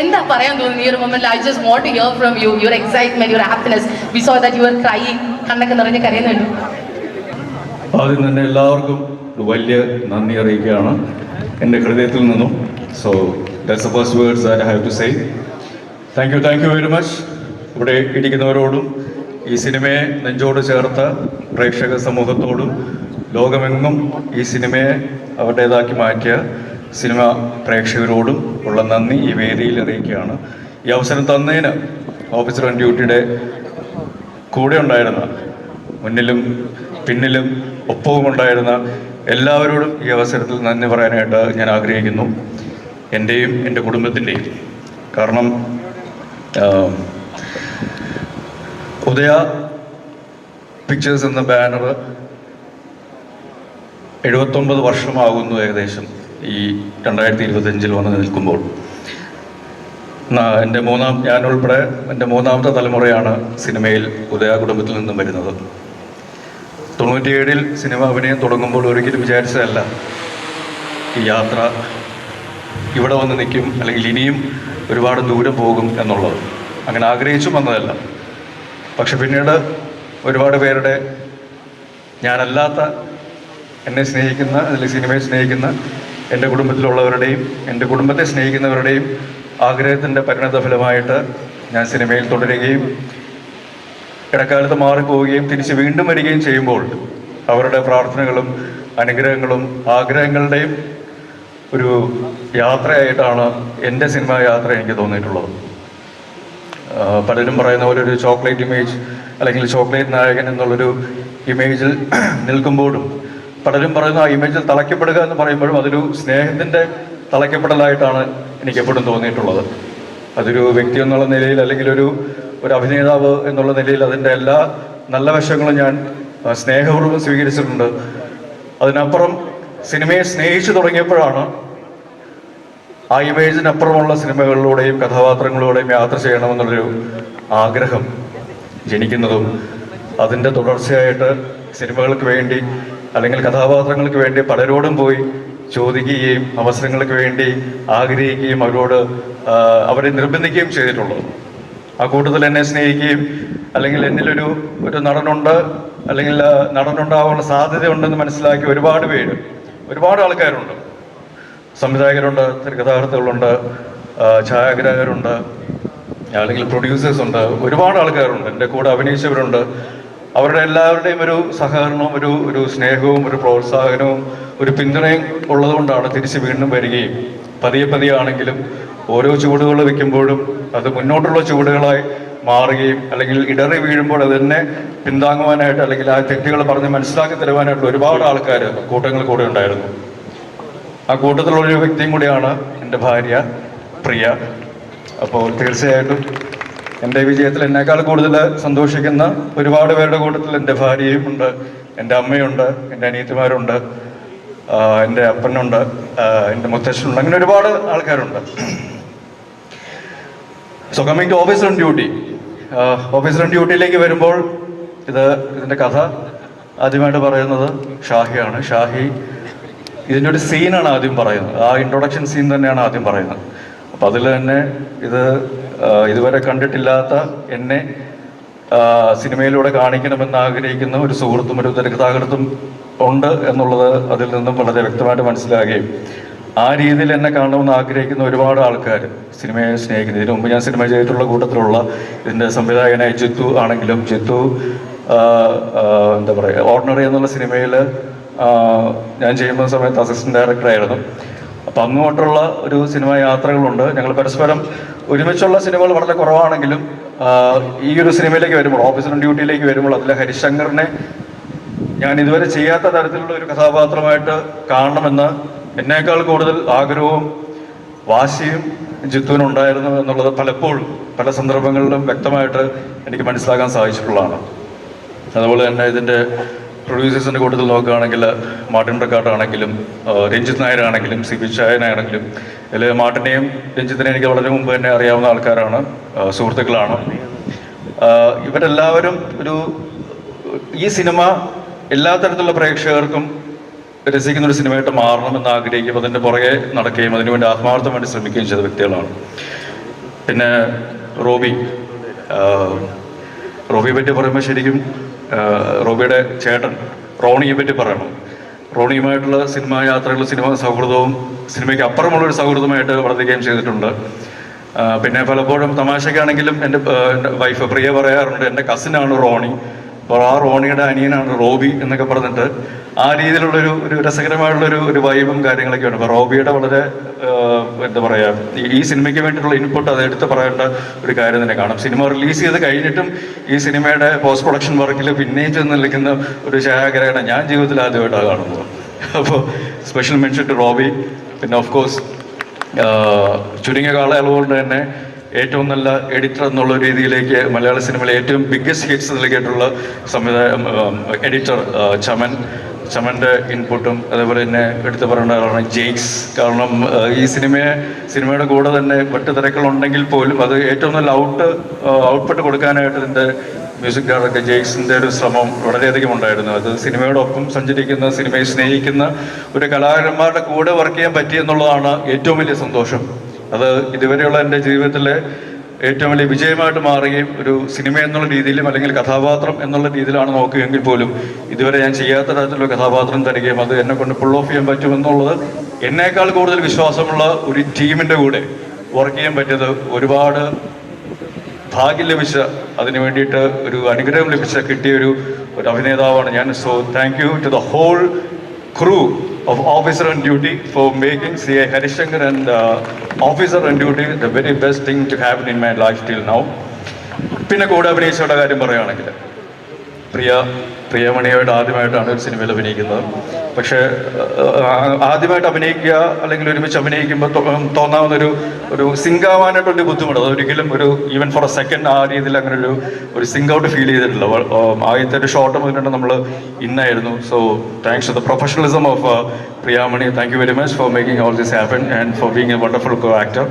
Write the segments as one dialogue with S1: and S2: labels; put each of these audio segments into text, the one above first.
S1: എന്താ പറയാൻ തോന്നുന്നു? ഈ ഒരു മൊമെന്റിൽ I just want to hear from you your excitement your happiness we saw that your cry കണ്ണൊക്കെ നിറഞ്ഞ് കരയുന്നുണ്ട്.
S2: ആദ്യം തന്നെ എല്ലാവർക്കും വലിയ നന്ദി അറിയിക്കുകയാണ്. എന്റെ ഹൃദയത്തിൽ നിന്നും. So that's the first words I have to say thank you thank you very much ഇവിടെ ഇരിക്കുന്നവരോടും ഈ സിനിമയെ നെഞ്ചോട് ചേർത്ത പ്രേക്ഷക സമൂഹത്തോടും ലോകമെങ്ങും ഈ സിനിമയെ അവരുടേതാക്കി മാറ്റിയ സിനിമ പ്രേക്ഷകരോടും ഉള്ള നന്ദി ഈ വേദിയിൽ അറിയിക്കുകയാണ്. ഈ അവസരം തന്നതിന് ഓഫീസർ ഓൺ ഡ്യൂട്ടിയുടെ കൂടെ ഉണ്ടായിരുന്ന മുന്നിലും പിന്നിലും ഒപ്പവും ഉണ്ടായിരുന്ന എല്ലാവരോടും ഈ അവസരത്തിൽ നന്ദി പറയാനായിട്ട് ഞാൻ ആഗ്രഹിക്കുന്നു. എന്റെയും എന്റെ കുടുംബത്തിന്റെയും കാരണം ഉദയ പിക്ചേഴ്സ് എന്ന ബാനർ എഴുപത്തൊമ്പത് വർഷമാകുന്നു ഏകദേശം. ഈ രണ്ടായിരത്തി ഇരുപത്തഞ്ചിൽ വന്ന് നിൽക്കുമ്പോൾ. എന്റെ മൂന്നാം ഞാൻ ഞാനുൾപ്പെടെ എന്റെ മൂന്നാമത്തെ തലമുറയാണ് സിനിമയിൽ ഉദയ കുടുംബത്തിൽ നിന്നും വരുന്നത്. തൊണ്ണൂറ്റിയേഴിൽ സിനിമ അഭിനയം തുടങ്ങുമ്പോൾ ഒരിക്കലും വിചാരിച്ചതല്ല. ഈ യാത്ര ഇവിടെ വന്ന് നിൽക്കും അല്ലെങ്കിൽ ഇനിയും ഒരുപാട് ദൂരം പോകും എന്നുള്ളത്. അങ്ങനെ ആഗ്രഹിച്ചും വന്നതല്ല. പക്ഷെ പിന്നീട് ഒരുപാട് പേരുടെ ഞാനല്ലാത്ത എന്നെ സ്നേഹിക്കുന്ന അല്ലെങ്കിൽ സിനിമയെ സ്നേഹിക്കുന്ന എന്റെ കുടുംബത്തിലുള്ളവരുടെയും എന്റെ കുടുംബത്തെ സ്നേഹിക്കുന്നവരുടെയും ആഗ്രഹത്തിന്റെ പരിണത ഫലമായിട്ട് ഞാൻ സിനിമയിൽ തുടരുകയും ഇടക്കാലത്ത് മാറിപ്പോവുകയും തിരിച്ച് വീണ്ടും വരികയും ചെയ്യുമ്പോൾ അവരുടെ പ്രാർത്ഥനകളും അനുഗ്രഹങ്ങളും ആഗ്രഹങ്ങളുടെയും ഒരു യാത്രയായിട്ടാണ് എന്റെ സിനിമാ യാത്ര എനിക്ക് തോന്നിയിട്ടുള്ളത്. പലരും പറയുന്ന പോലെ ഒരു ചോക്ലേറ്റ് ഇമേജ് അല്ലെങ്കിൽ ചോക്ലേറ്റ് നായകൻ എന്നുള്ളൊരു ഇമേജിൽ നിൽക്കുമ്പോഴും പലരും പറയുന്ന ആ ഇമേജിൽ തളയ്ക്കപ്പെടുക എന്ന് പറയുമ്പോഴും അതൊരു സ്നേഹത്തിന്റെ തളയ്ക്കപ്പെടലായിട്ടാണ് എനിക്ക് എപ്പോഴും തോന്നിയിട്ടുള്ളത്. അതൊരു വ്യക്തി എന്നുള്ള നിലയിൽ അല്ലെങ്കിൽ ഒരു ഒരു അഭിനേതാവ് എന്നുള്ള നിലയിൽ അതിന്റെ എല്ലാ നല്ല വശങ്ങളും ഞാൻ സ്നേഹപൂർവം സ്വീകരിച്ചിട്ടുണ്ട്. അതിനപ്പുറം സിനിമയെ സ്നേഹിച്ചു തുടങ്ങിയപ്പോഴാണ് ആ ഇമേജിനപ്പുറമുള്ള സിനിമകളിലൂടെയും കഥാപാത്രങ്ങളിലൂടെയും യാത്ര ചെയ്യണമെന്നുള്ളൊരു ആഗ്രഹം ജനിക്കുന്നതും അതിന്റെ തുടർച്ചയായിട്ട് സിനിമകൾക്ക് വേണ്ടി അല്ലെങ്കിൽ കഥാപാത്രങ്ങൾക്ക് വേണ്ടി പലരോടും പോയി ചോദിക്കുകയും അവസരങ്ങൾക്ക് വേണ്ടി ആഗ്രഹിക്കുകയും അവരോട് അവരെ നിർബന്ധിക്കുകയും ചെയ്തിട്ടുള്ളത് ആ കൂട്ടത്തിൽ എന്നെ സ്നേഹിക്കുകയും അല്ലെങ്കിൽ എന്നിലൊരു ഒരു നടനുണ്ട് അല്ലെങ്കിൽ നടനുണ്ടാവാനുള്ള സാധ്യതയുണ്ടെന്ന് മനസ്സിലാക്കി ഒരുപാട് പേര് ഒരുപാട് ആൾക്കാരുണ്ട്. സംവിധായകരുണ്ട് തിരക്കഥാകൃത്തുകളുണ്ട് ഛായാഗ്രാഹകരുണ്ട് അല്ലെങ്കിൽ പ്രൊഡ്യൂസേഴ്സ് ഉണ്ട് ഒരുപാട് ആൾക്കാരുണ്ട്. എന്റെ കൂടെ അഭിനയിച്ചവരുണ്ട്. അവരുടെ എല്ലാവരുടെയും ഒരു സഹകരണവും ഒരു ഒരു സ്നേഹവും ഒരു പ്രോത്സാഹനവും ഒരു പിന്തുണയും ഉള്ളതുകൊണ്ടാണ് തിരിച്ച് വീണ്ടും വരികയും. പതിയെ പതിയെ ആണെങ്കിലും ഓരോ ചുവടുകൾ വയ്ക്കുമ്പോഴും അത് മുന്നോട്ടുള്ള ചുവടുകളായി മാറുകയും അല്ലെങ്കിൽ ഇടറി വീഴുമ്പോൾ അതിനെ പിന്താങ്ങുവാനായിട്ട് അല്ലെങ്കിൽ ആ തെറ്റുകൾ പറഞ്ഞ് മനസ്സിലാക്കി തരുവാനായിട്ട് ഒരുപാട് ആൾക്കാർ കൂട്ടങ്ങൾ കൂടെ ഉണ്ടായിരുന്നു. ആ കൂട്ടത്തിലുള്ള ഒരു വ്യക്തിയും കൂടിയാണ് എന്റെ ഭാര്യ പ്രിയ. അപ്പോൾ തീർച്ചയായിട്ടും എന്റെ വിജയത്തിൽ എന്നേക്കാൾ കൂടുതൽ സന്തോഷിക്കുന്ന ഒരുപാട് പേരുടെ കൂട്ടത്തിൽ എന്റെ ഭാര്യയും ഉണ്ട് എന്റെ അമ്മയുണ്ട് എന്റെ അനിയത്തിമാരുണ്ട് എന്റെ അപ്പനുണ്ട് എന്റെ മുത്തശ്ശനുണ്ട് അങ്ങനെ ഒരുപാട് ആൾക്കാരുണ്ട്. So coming to Officer on Duty Officer on ഡ്യൂട്ടിയിലേക്ക് വരുമ്പോൾ ഇത് ഇതിന്റെ കഥ ആദ്യമായിട്ട് പറയുന്നത് ഷാഹിയാണ്. ഷാഹി ഇതിന്റെ ഒരു സീനാണ് ആദ്യം പറയുന്നത്. ആ ഇൻട്രൊഡക്ഷൻ സീൻ തന്നെയാണ് ആദ്യം പറയുന്നത്. അപ്പം അതിൽ തന്നെ ഇത് ഇതുവരെ കണ്ടിട്ടില്ലാത്ത എന്നെ സിനിമയിലൂടെ കാണിക്കണമെന്ന് ആഗ്രഹിക്കുന്ന ഒരു സുഹൃത്തും ഒരു തിരക്കഥാകൃത്തും ഉണ്ട് എന്നുള്ളത് അതിൽ നിന്നും വളരെ വ്യക്തമായിട്ട് മനസ്സിലാകുകയും ആ രീതിയിൽ എന്നെ കാണണമെന്ന് ആഗ്രഹിക്കുന്ന ഒരുപാട് ആൾക്കാർ സിനിമയെ സ്നേഹിക്കുന്നു ഇതിനു മുമ്പ് ഞാൻ സിനിമ ചെയ്തിട്ടുള്ള കൂട്ടത്തിലുള്ള ഇതിന്റെ സംവിധായകനായ ജിത്തു ആണെങ്കിലും ജിത്തു എന്താ പറയുക ഓർഡിനറി എന്നുള്ള സിനിമയിൽ ഞാൻ ചെയ്യുന്ന സമയത്ത് അസിസ്റ്റന്റ് ഡയറക്ടറായിരുന്നു. അപ്പം അങ്ങോട്ടുള്ള ഒരു സിനിമ യാത്രകളുണ്ട്. ഞങ്ങൾ പരസ്പരം ഒരുമിച്ചുള്ള സിനിമകൾ വളരെ കുറവാണെങ്കിലും ഈ ഒരു സിനിമയിലേക്ക് വരുമ്പോൾ ഓഫീസർ ഡ്യൂട്ടിയിലേക്ക് വരുമ്പോൾ അതിലെ ഹരിശങ്കറിനെ ഞാൻ ഇതുവരെ ചെയ്യാത്ത തരത്തിലുള്ള ഒരു കഥാപാത്രമായിട്ട് കാണണമെന്ന് എന്നേക്കാൾ കൂടുതൽ ആഗ്രഹവും വാശിയും ജിത്തുവിനുണ്ടായിരുന്നു എന്നുള്ളത് പലപ്പോഴും പല സന്ദർഭങ്ങളിലും വ്യക്തമായിട്ട് എനിക്ക് മനസ്സിലാക്കാൻ സാധിച്ചിട്ടുള്ളതാണ്. അതുപോലെ തന്നെ ഇതിന്റെ പ്രൊഡ്യൂസേഴ്സിന്റെ കൂട്ടത്തിൽ നോക്കുകയാണെങ്കിൽ മാർട്ടിൻ പ്രക്കാട്ടാണെങ്കിലും രഞ്ജിത്ത് നായരാണെങ്കിലും സി ബി ചായനാണെങ്കിലും അല്ലെങ്കിൽ മാർട്ടിനെയും രഞ്ജിത്തിനെയും എനിക്ക് വളരെ മുമ്പ് തന്നെ അറിയാവുന്ന ആൾക്കാരാണ് സുഹൃത്തുക്കളാണ്. ഇവരെല്ലാവരും ഒരു ഈ സിനിമ എല്ലാ തരത്തിലുള്ള പ്രേക്ഷകർക്കും രസിക്കുന്ന ഒരു സിനിമയായിട്ട് മാറണമെന്ന് ആഗ്രഹിക്കും അതിന്റെ പുറകെ നടക്കുകയും അതിനുവേണ്ടി ആത്മാർത്ഥം വേണ്ടി ശ്രമിക്കുകയും ചെയ്ത വ്യക്തികളാണ്. പിന്നെ റോബി റോബിയെ പറ്റി പറയുമ്പോൾ ശരിക്കും റോബിയുടെ ചേട്ടൻ റോണിയെ പറ്റി പറയണം. റോണിയുമായിട്ടുള്ള സിനിമാ യാത്രകൾ സിനിമ സൗഹൃദവും സിനിമയ്ക്ക് അപ്പുറമുള്ള ഒരു സൗഹൃദമായിട്ട് വളർത്തുകയും ചെയ്തിട്ടുണ്ട്. പിന്നെ പലപ്പോഴും തമാശക്കാണെങ്കിലും എന്റെ എന്റെ വൈഫ് പ്രിയ പറയാറുണ്ട് എന്റെ കസിനാണ് റോണി. അപ്പോൾ ആ റോണിയുടെ അനിയനാണ് റോബി എന്നൊക്കെ പറഞ്ഞിട്ട് ആ രീതിയിലുള്ളൊരു ഒരു രസകരമായിട്ടുള്ളൊരു ഒരു വൈബും കാര്യങ്ങളൊക്കെയാണ്. അപ്പോൾ റോബിയുടെ വളരെ എന്താ പറയുക ഈ- സിനിമയ്ക്ക് വേണ്ടിയിട്ടുള്ള ഇൻപുട്ട് അത് എടുത്ത് പറയേണ്ട ഒരു കാര്യം തന്നെ കാണും. സിനിമ റിലീസ് ചെയ്ത് കഴിഞ്ഞിട്ടും ഈ സിനിമയുടെ പോസ്റ്റ് പ്രൊഡക്ഷൻ വർക്കിൽ പിന്നെയും ചെന്ന് നിൽക്കുന്ന ഒരു ഛായാഗ്രഹണം ഞാൻ ജീവിതത്തിൽ ആദ്യമായിട്ടാണ് കാണുന്നത്. അപ്പോൾ സ്പെഷ്യൽ മെൻഷൻ ടു റോബി. പിന്നെ ഓഫ് കോഴ്സ് ചുരുങ്ങിയ കാലയളവുകൊണ്ട് തന്നെ ഏറ്റവും നല്ല എഡിറ്റർ എന്നുള്ള രീതിയിലേക്ക് മലയാള സിനിമയിലെ ഏറ്റവും ബിഗ്ഗസ്റ്റ് ഹിറ്റ്സ് നൽകിയിട്ടുള്ള സംവിധായ എഡിറ്റർ ചമൻ. ചമന്റെ ഇൻപുട്ടും അതേപോലെ തന്നെ എടുത്തു പറയേണ്ട ആളാണ് ജെയ്ക്സ് കാരണം ഈ സിനിമയെ സിനിമയുടെ കൂടെ തന്നെ മറ്റു തിരക്കുകളുണ്ടെങ്കിൽ പോലും അത് ഏറ്റവും നല്ല ഔട്ട് ഔട്ട്പുട്ട് കൊടുക്കാനായിട്ട് ഇതിന്റെ മ്യൂസിക് ഡയറക്ടർ ജെയ്ക്സിന്റെ ഒരു ശ്രമം വളരെയധികം ഉണ്ടായിരുന്നു. അത് സിനിമയോടൊപ്പം സഞ്ചരിക്കുന്ന സിനിമയെ സ്നേഹിക്കുന്ന ഒരു കലാകാരന്മാരുടെ കൂടെ വർക്ക് ചെയ്യാൻ പറ്റിയെന്നുള്ളതാണ് ഏറ്റവും വലിയ സന്തോഷം. അത് ഇതുവരെയുള്ള എന്റെ ജീവിതത്തിലെ ഏറ്റവും വലിയ വിജയമായിട്ട് മാറുകയും ഒരു സിനിമ എന്നുള്ള രീതിയിലും അല്ലെങ്കിൽ കഥാപാത്രം എന്നുള്ള രീതിയിലാണ് നോക്കുകയെങ്കിൽ പോലും ഇതുവരെ ഞാൻ ചെയ്യാത്ത തരത്തിലുള്ള കഥാപാത്രം തരികയും അത് എന്നെ കൊണ്ട് പുൾ ഓഫ് ചെയ്യാൻ പറ്റുമെന്നുള്ളത് എന്നേക്കാൾ കൂടുതൽ വിശ്വാസമുള്ള ഒരു ടീമിന്റെ കൂടെ വർക്ക് ചെയ്യാൻ പറ്റിയത് ഒരുപാട് ഭാഗ്യം ലഭിച്ച അതിന് വേണ്ടിയിട്ട് ഒരു അനുഗ്രഹം ലഭിച്ച കിട്ടിയ ഒരു ഒരു അഭിനേതാവാണ് ഞാൻ. So thank you to the whole crew of Officer on Duty for making C A Harishankar and Officer on Duty the very best thing to have in my life till now പിന്നെ കൂടെ അഭിനയിച്ചവരുടെ കാര്യം പറയുകയാണെങ്കിൽ പ്രിയ പ്രിയമണിയോട് ആദ്യമായിട്ടാണ് ഒരു സിനിമയിൽ അഭിനയിക്കുന്നത്. പക്ഷേ ആദ്യമായിട്ട് അഭിനയിക്കുക അല്ലെങ്കിൽ ഒരുമിച്ച് അഭിനയിക്കുമ്പോൾ തോന്നാവുന്ന ഒരു ഒരു സിങ്ക് ആവാനായിട്ടൊരു ബുദ്ധിമുട്ട് അതൊരിക്കലും ഒരു ഈവൻ ഫോർ എ സെക്കൻഡ് ആ രീതിയിൽ അങ്ങനെ ഒരു ഒരു സിങ്ക് ഔട്ട് ഫീൽ ചെയ്തിട്ടില്ല ആദ്യത്തെ ഒരു ഷോട്ട് മുതലുണ്ട് നമ്മൾ ഇന്നായിരുന്നു. So thanks to the professionalism of Priyamani thank you very much for making all this happen and for being a wonderful co actor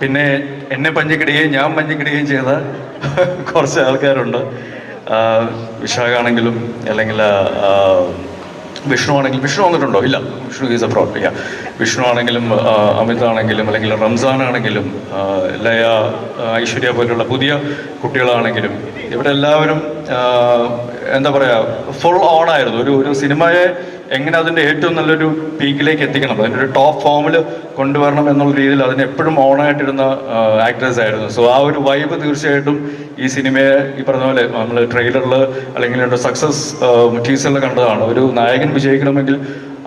S2: പിന്നെ എന്നെ പഞ്ചിക്കിടുകയും ഞാൻ പഞ്ചിക്കിടുകയും ചെയ്ത കുറച്ച് ആൾക്കാരുണ്ട്. വിശാഖാണെങ്കിലും അല്ലെങ്കിൽ വിഷ്ണു ആണെങ്കിലും വിഷ്ണു വന്നിട്ടുണ്ടോ? ഇല്ല. Vishnu is a pro Vishnu ആണെങ്കിലും അമിത് ആണെങ്കിലും അല്ലെങ്കിൽ റംസാൻ ആണെങ്കിലും ലയ ഐശ്വര്യ പോലുള്ള പുതിയ കുട്ടികളാണെങ്കിലും ഇവിടെ എല്ലാവരും എന്താ പറയുക ഫുൾ ഓൺ ആയിരുന്നു. ഒരു ഒരു സിനിമയെ എങ്ങനെ അതിന്റെ ഏറ്റവും നല്ലൊരു പീക്കിലേക്ക് എത്തിക്കണം? അതിന്റെ ഒരു ടോപ്പ് ഫോമിൽ കൊണ്ടുവരണം എന്നുള്ള രീതിയിൽ അതിന് എപ്പോഴും ഓണായിട്ടിരുന്ന ആക്ടേഴ്സ് ആയിരുന്നു. സോ ആ ഒരു വൈബ് തീർച്ചയായിട്ടും ഈ സിനിമയെ ഈ പറഞ്ഞ പോലെ നമ്മൾ ട്രെയിലറിൽ അല്ലെങ്കിൽ സക്സസ് ടീസറിൽ കണ്ടതാണ്. ഒരു നായകൻ വിജയിക്കണമെങ്കിൽ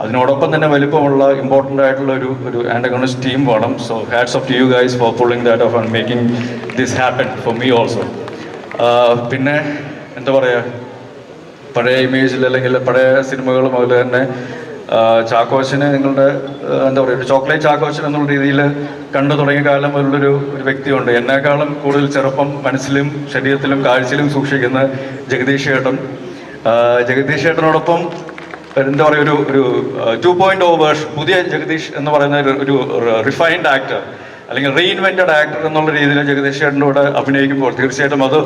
S2: അതിനോടൊപ്പം തന്നെ വലിപ്പമുള്ള ഇമ്പോർട്ടന്റ് ആയിട്ടുള്ള ഒരു ഒരു ആന്റഗണിസ്റ്റ് ടീം വേണം. So hats off to you guys for pulling that off and making this happen for me also പിന്നെ എന്താ പറയുക പഴയ ഇമേജിൽ അല്ലെങ്കിൽ പഴയ സിനിമകൾ മുതൽ തന്നെ ചാക്കോച്ചനെ നിങ്ങളുടെ എന്താ പറയുക ചോക്ലേറ്റ് ചാക്കോച്ചൻ എന്നുള്ള രീതിയിൽ കണ്ടു തുടങ്ങിയ കാലം മുതലുള്ളൊരു ഒരു വ്യക്തിയുണ്ട്. എന്നെക്കാളും കൂടുതൽ ചെറുപ്പം മനസ്സിലും ശരീരത്തിലും കാഴ്ചയിലും സൂക്ഷിക്കുന്ന ജഗദീഷ് ചേട്ടൻ ജഗദീഷ് ചേട്ടനോടൊപ്പം എന്താ പറയുക ഒരു ഒരു ടു പോയിന്റ് ഓ വേർഷൻ പുതിയ ജഗദീഷ് എന്ന് പറയുന്ന ഒരു റിഫൈൻഡ് ആക്ടർ അല്ലെങ്കിൽ റീഇൻവെന്റഡ് ആക്ടർ എന്നുള്ള രീതിയിൽ ജഗദീഷ് ചേട്ടന്റെ കൂടെ അഭിനയിക്കുമ്പോൾ തീർച്ചയായിട്ടും അത്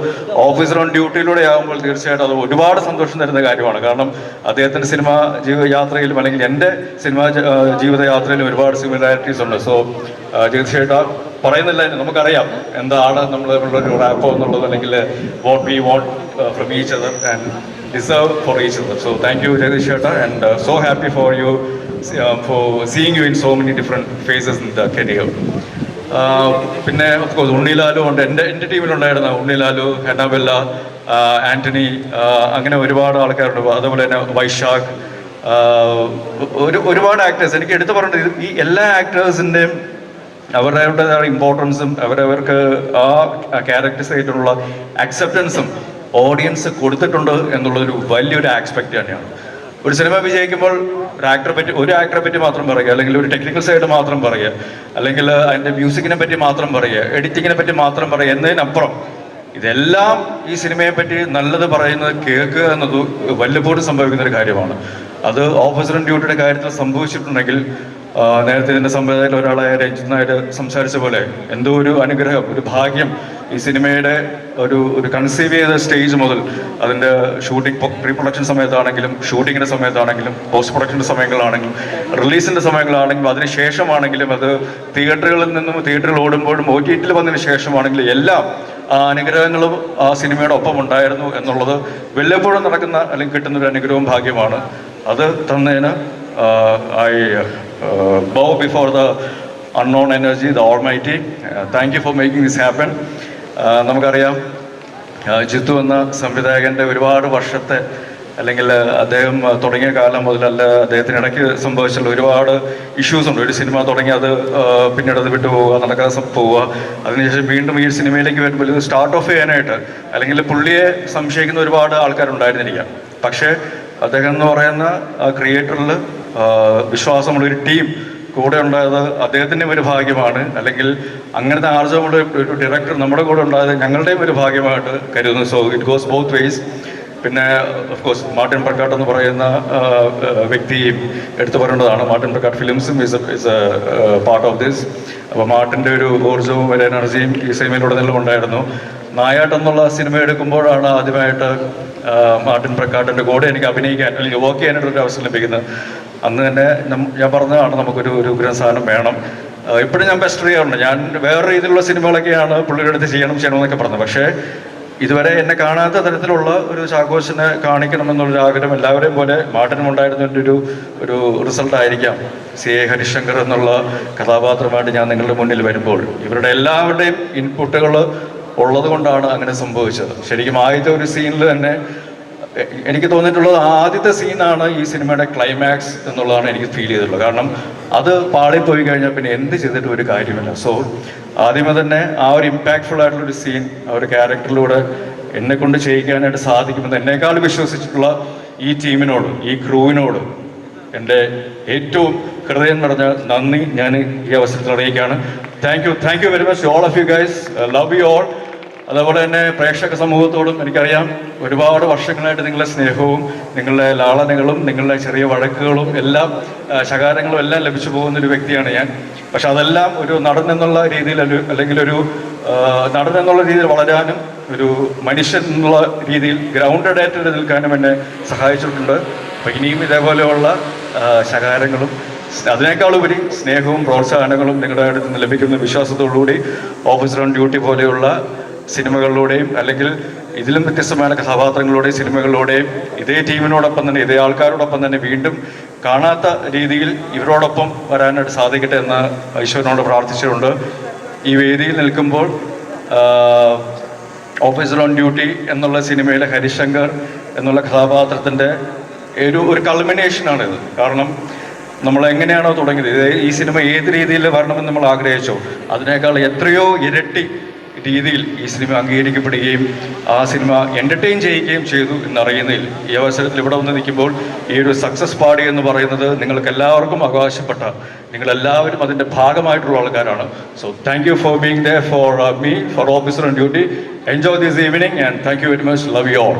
S2: ഓഫീസർ ഓൺ ഡ്യൂട്ടിയിലൂടെ ആകുമ്പോൾ തീർച്ചയായിട്ടും അത് ഒരുപാട് സന്തോഷം തരുന്ന കാര്യമാണ്. കാരണം അദ്ദേഹത്തിന്റെ സിനിമ ജീവിത യാത്രയിലും അല്ലെങ്കിൽ എന്റെ സിനിമാ ജീവിതയാത്രയിലും ജീവിത യാത്രയിലും ഒരുപാട് സിമിലാരിറ്റീസ് ഉണ്ട്. സോ ജഗദീഷ് ചേട്ടാ പറയുന്നില്ല നമുക്കറിയാം. എന്താണ് നമ്മൾ ഒരു റാപ്പോ എന്നുള്ളത് അല്ലെങ്കിൽ what we want from each other and deserve for each other so thank you Jagadish ചേട്ടാ. And so happy for you for seeing you in so many different faces in the career പിന്നെ ഉണ്ണിലാലു ഉണ്ട്. എന്റെ എന്റെ ടീമിലുണ്ടായിരുന്ന ഉണ്ണിലാലു ഹെനബെല്ല ആന്റണി അങ്ങനെ ഒരുപാട് ആൾക്കാരുണ്ട്. അതുപോലെ തന്നെ വൈശാഖ് ഒരു ഒരുപാട് ആക്ടേഴ്സ് എനിക്ക് എടുത്തു പറഞ്ഞത് ഈ എല്ലാ ആക്ടേഴ്സിന്റെയും അവരവരുടേതായ ഇമ്പോർട്ടൻസും അവരവർക്ക് ആ ക്യാരക്ടേഴ്സ് ആയിട്ടുള്ള അക്സെപ്റ്റൻസും ഓഡിയൻസ് കൊടുത്തിട്ടുണ്ട് എന്നുള്ളൊരു വലിയൊരു ആസ്പെക്റ്റ് തന്നെയാണ്. ഒരു സിനിമ വിജയിക്കുമ്പോൾ ഒരു ആക്ടറെ പറ്റി ഒരു ആക്ടറെ പറ്റി മാത്രം പറയുക അല്ലെങ്കിൽ ഒരു ടെക്നിക്കൽ സൈഡ് മാത്രം പറയുക അല്ലെങ്കിൽ അതിന്റെ മ്യൂസിക്കിനെ പറ്റി മാത്രം പറയുക എഡിറ്റിങ്ങിനെ പറ്റി മാത്രം പറയുക എന്നതിനപ്പുറം ഇതെല്ലാം ഈ സിനിമയെ പറ്റി നല്ലത് പറയുന്നത് കേൾക്കുക എന്നത് വല്ലപ്പോഴും സംഭവിക്കുന്ന ഒരു കാര്യമാണ്. അത് ഓഫീസർ ഡ്യൂട്ടിയുടെ കാര്യത്തിൽ സംഭവിച്ചിട്ടുണ്ടെങ്കിൽ നേരത്തെ ഇതിന്റെ സംവിധായകൻ ഒരാളായ രഞ്ജിത് നായർ സംസാരിച്ച പോലെ എന്തോ ഒരു അനുഗ്രഹം ഒരു ഭാഗ്യം ഈ സിനിമയുടെ ഒരു ഒരു കൺസീവ് ചെയ്ത സ്റ്റേജ് മുതൽ അതിന്റെ ഷൂട്ടിംഗ് പ്രീ പ്രൊഡക്ഷൻ സമയത്താണെങ്കിലും ഷൂട്ടിങ്ങിന്റെ സമയത്താണെങ്കിലും പോസ്റ്റ് പ്രൊഡക്ഷന്റെ സമയങ്ങളാണെങ്കിലും റിലീസിന്റെ സമയങ്ങളാണെങ്കിലും അതിന് ശേഷമാണെങ്കിലും അത് തിയേറ്ററുകളിൽ നിന്നും തിയേറ്ററിൽ ഓടുമ്പോഴും ഒ ടി ടിയിൽ വന്നതിന് ശേഷമാണെങ്കിലും എല്ലാം ആ അനുഗ്രഹങ്ങളും ആ സിനിമയുടെ ഒപ്പം ഉണ്ടായിരുന്നു എന്നുള്ളത് വല്ലപ്പോഴും നടക്കുന്ന അല്ലെങ്കിൽ കിട്ടുന്ന ഒരു അനുഗ്രഹവും ഭാഗ്യമാണ്. അത് തന്നതിന് I bow before the unknown energy the almighty thank you for making this happen നമുക്കറിയാം ആ, ജിത്തു എന്ന സംവിധായകന്റെ ഒരുപാട് വർഷത്തെ അല്ലെങ്കിൽ അദ്ദേഹം തുടങ്ങിയ കാലം മുതലല്ല അദ്ദേഹത്തിന് ഇടയ്ക്ക് സംഭവിച്ചുള്ള ഒരുപാട് ഇഷ്യൂസ് ഉണ്ട്. ഒരു സിനിമ തുടങ്ങി അത് പിന്നീട് അത് വിട്ടു പോവുക നടക്കാതെ പോവുക. അതിനുശേഷം വീണ്ടും ഈ സിനിമയിലേക്ക് വരുമ്പോൾ ഇത് സ്റ്റാർട്ട് ഓഫ് ചെയ്യാനായിട്ട് അല്ലെങ്കിൽ പുള്ളിയെ സംശയിക്കുന്ന ഒരുപാട് ആൾക്കാരുണ്ടായിരുന്നിരിക്കാം. പക്ഷേ അദ്ദേഹം എന്ന് പറയുന്ന ക്രിയേറ്ററിൽ വിശ്വാസമുള്ള ഒരു ടീം കൂടെ ഉണ്ടായത് അദ്ദേഹത്തിന്റെയും ഒരു ഭാഗ്യമാണ്. അല്ലെങ്കിൽ അങ്ങനത്തെ ആർജവമുള്ള ഒരു ഡയറക്ടർ നമ്മുടെ കൂടെ ഉണ്ടായത് ഞങ്ങളുടെയും ഒരു ഭാഗ്യമായിട്ട് കരുതുന്നു. So it goes both ways പിന്നെ കോഴ്സ് മാർട്ടിൻ പ്രക്കാട്ട് എന്ന് പറയുന്ന വ്യക്തിയും എടുത്തു പറയേണ്ടതാണ്. Martin Prakkat ഫിലിംസും is is a part of this അപ്പോൾ മാർട്ടിന്റെ ഒരു ഊർജവും ഒരു എനർജിയും ഈ സിനിമയിലുടനീളം ഉണ്ടായിരുന്നു. നായാട്ട് എന്നുള്ള സിനിമ എടുക്കുമ്പോഴാണ് ആദ്യമായിട്ട് മാർട്ടിൻ പ്രക്കാട്ടിന്റെ കൂടെ എനിക്ക് അഭിനയിക്കാൻ അല്ലെങ്കിൽ വർക്ക് ചെയ്യാനായിട്ടൊരു അവസരം ലഭിക്കുന്നത്. അന്ന് തന്നെ ഞാൻ പറഞ്ഞതാണ് നമുക്കൊരു ഒരു ഉഗ്രൻ സാധനം വേണം. ഇപ്പോഴും ഞാൻ ബെസ്റ്റ് ചെയ്യാറുണ്ട് ഞാൻ വേറെ രീതിയിലുള്ള സിനിമകളൊക്കെയാണ് പുള്ളിയുടെ അടുത്ത് ചെയ്യണം ചെയ്യണമെന്നൊക്കെ പറഞ്ഞത്. പക്ഷേ ഇതുവരെ എന്നെ കാണാത്ത തരത്തിലുള്ള ഒരു ചാഘോഷിനെ കാണിക്കണമെന്നുള്ളൊരു ആഗ്രഹം എല്ലാവരെയും പോലെ മാട്ടിനും ഉണ്ടായിരുന്നതിന്റെ ഒരു ഒരു റിസൾട്ട് ആയിരിക്കാം. സി എ ഹരിശങ്കർ എന്നുള്ള കഥാപാത്രമായിട്ട് ഞാൻ നിങ്ങളുടെ മുന്നിൽ വരുമ്പോൾ ഇവരുടെ എല്ലാവരുടെയും ഇൻപുട്ടുകൾ ഉള്ളത് കൊണ്ടാണ് അങ്ങനെ സംഭവിച്ചത്. ശരിക്കും ആദ്യത്തെ ഒരു സീനിൽ തന്നെ എനിക്ക് തോന്നിയിട്ടുള്ളത് ആദ്യത്തെ സീനാണ് ഈ സിനിമയുടെ ക്ലൈമാക്സ് എന്നുള്ളതാണ് എനിക്ക് ഫീൽ ചെയ്തിട്ടുള്ളത്. കാരണം അത് പാളിപ്പോയി കഴിഞ്ഞാൽ പിന്നെ എന്ത് ചെയ്തിട്ട് ഒരു കാര്യമില്ല. സോ ആദ്യമേ തന്നെ ആ ഒരു ഇമ്പാക്ട്ഫുൾ ആയിട്ടുള്ള ഒരു സീൻ ആ ഒരു ക്യാരക്ടറിലൂടെ എന്നെ കൊണ്ട് ചെയ്യിക്കാനായിട്ട് സാധിക്കുമെന്ന് എന്നേക്കാൾ വിശ്വസിച്ചിട്ടുള്ള ഈ ടീമിനോട് ഈ ക്രൂവിനോട് എന്റെ ഏറ്റവും ഹൃദയം നിറഞ്ഞ നന്ദി ഞാൻ ഈ അവസരത്തിൽ അറിയിക്കുകയാണ്. Thank you thank you very much all of you guys love you all അതേപോലെ തന്നെ പ്രേക്ഷക സമൂഹത്തോടും എനിക്കറിയാം ഒരുപാട് വർഷങ്ങളായിട്ട് നിങ്ങളുടെ സ്നേഹവും നിങ്ങളുടെ ലാളനകളും നിങ്ങളുടെ ചെറിയ വഴക്കുകളും എല്ലാം ശകാരങ്ങളും എല്ലാം ലഭിച്ചു പോകുന്ന ഒരു വ്യക്തിയാണ് ഞാൻ. പക്ഷെ അതെല്ലാം ഒരു നടൻ എന്നുള്ള രീതിയിൽ അല്ലെങ്കിൽ ഒരു നടൻ എന്നുള്ള രീതിയിൽ വളരാനും ഒരു മനുഷ്യൻ എന്നുള്ള രീതിയിൽ ഗ്രൗണ്ടഡ് ആയിട്ട് നിൽക്കാനും എന്നെ സഹായിച്ചിട്ടുണ്ട്. അപ്പം ഇനിയും ഇതേപോലെയുള്ള ശകാരങ്ങളും അതിനേക്കാൾ ഉപരി സ്നേഹവും പ്രോത്സാഹനങ്ങളും നിങ്ങളുടെ അടുത്ത് നിന്ന് ലഭിക്കുന്ന വിശ്വാസത്തോടുകൂടി ഓഫീസർ ഓൺ ഡ്യൂട്ടി പോലെയുള്ള സിനിമകളിലൂടെയും അല്ലെങ്കിൽ ഇതിലും വ്യത്യസ്തമായ കഥാപാത്രങ്ങളുടെയും സിനിമകളിലൂടെയും ഇതേ ടീമിനോടൊപ്പം തന്നെ ഇതേ ആൾക്കാരോടൊപ്പം തന്നെ വീണ്ടും കാണാത്ത രീതിയിൽ ഇവരോടൊപ്പം വരാനായിട്ട് സാധിക്കട്ടെ എന്ന് ഈശ്വരനോട് പ്രാർത്ഥിച്ചിട്ടുണ്ട് ഈ വേദിയിൽ നിൽക്കുമ്പോൾ ഓഫീസർ ഓൺ ഡ്യൂട്ടി എന്നുള്ള സിനിമയിലെ ഹരിശങ്കർ എന്നുള്ള കഥാപാത്രത്തിന്റെ ഒരു ഒരു കൾമിനേഷനാണിത് കാരണം നമ്മൾ എങ്ങനെയാണോ തുടങ്ങിയത്? ഈ സിനിമ ഏത് രീതിയിൽ വരണമെന്ന് നമ്മൾ ആഗ്രഹിച്ചോ അതിനേക്കാൾ എത്രയോ ഇരട്ടി രീതിയിൽ ഈ സിനിമ അംഗീകരിക്കപ്പെടുകയും ആ സിനിമ എന്റർടൈൻ ചെയ്യുകയും ചെയ്തു എന്നറിയുന്നതിൽ ഈ അവസരത്തിൽ ഇവിടെ വന്ന് നിൽക്കുമ്പോൾ ഈ ഒരു സക്സസ് പാർട്ടി എന്ന് പറയുന്നത് നിങ്ങൾക്ക് എല്ലാവർക്കും അവകാശപ്പെട്ട നിങ്ങളെല്ലാവരും അതിന്റെ ഭാഗമായിട്ടുള്ള ആൾക്കാരാണ്. So thank you for being the for me for Officer on Duty enjoy this evening and thank you very much love you all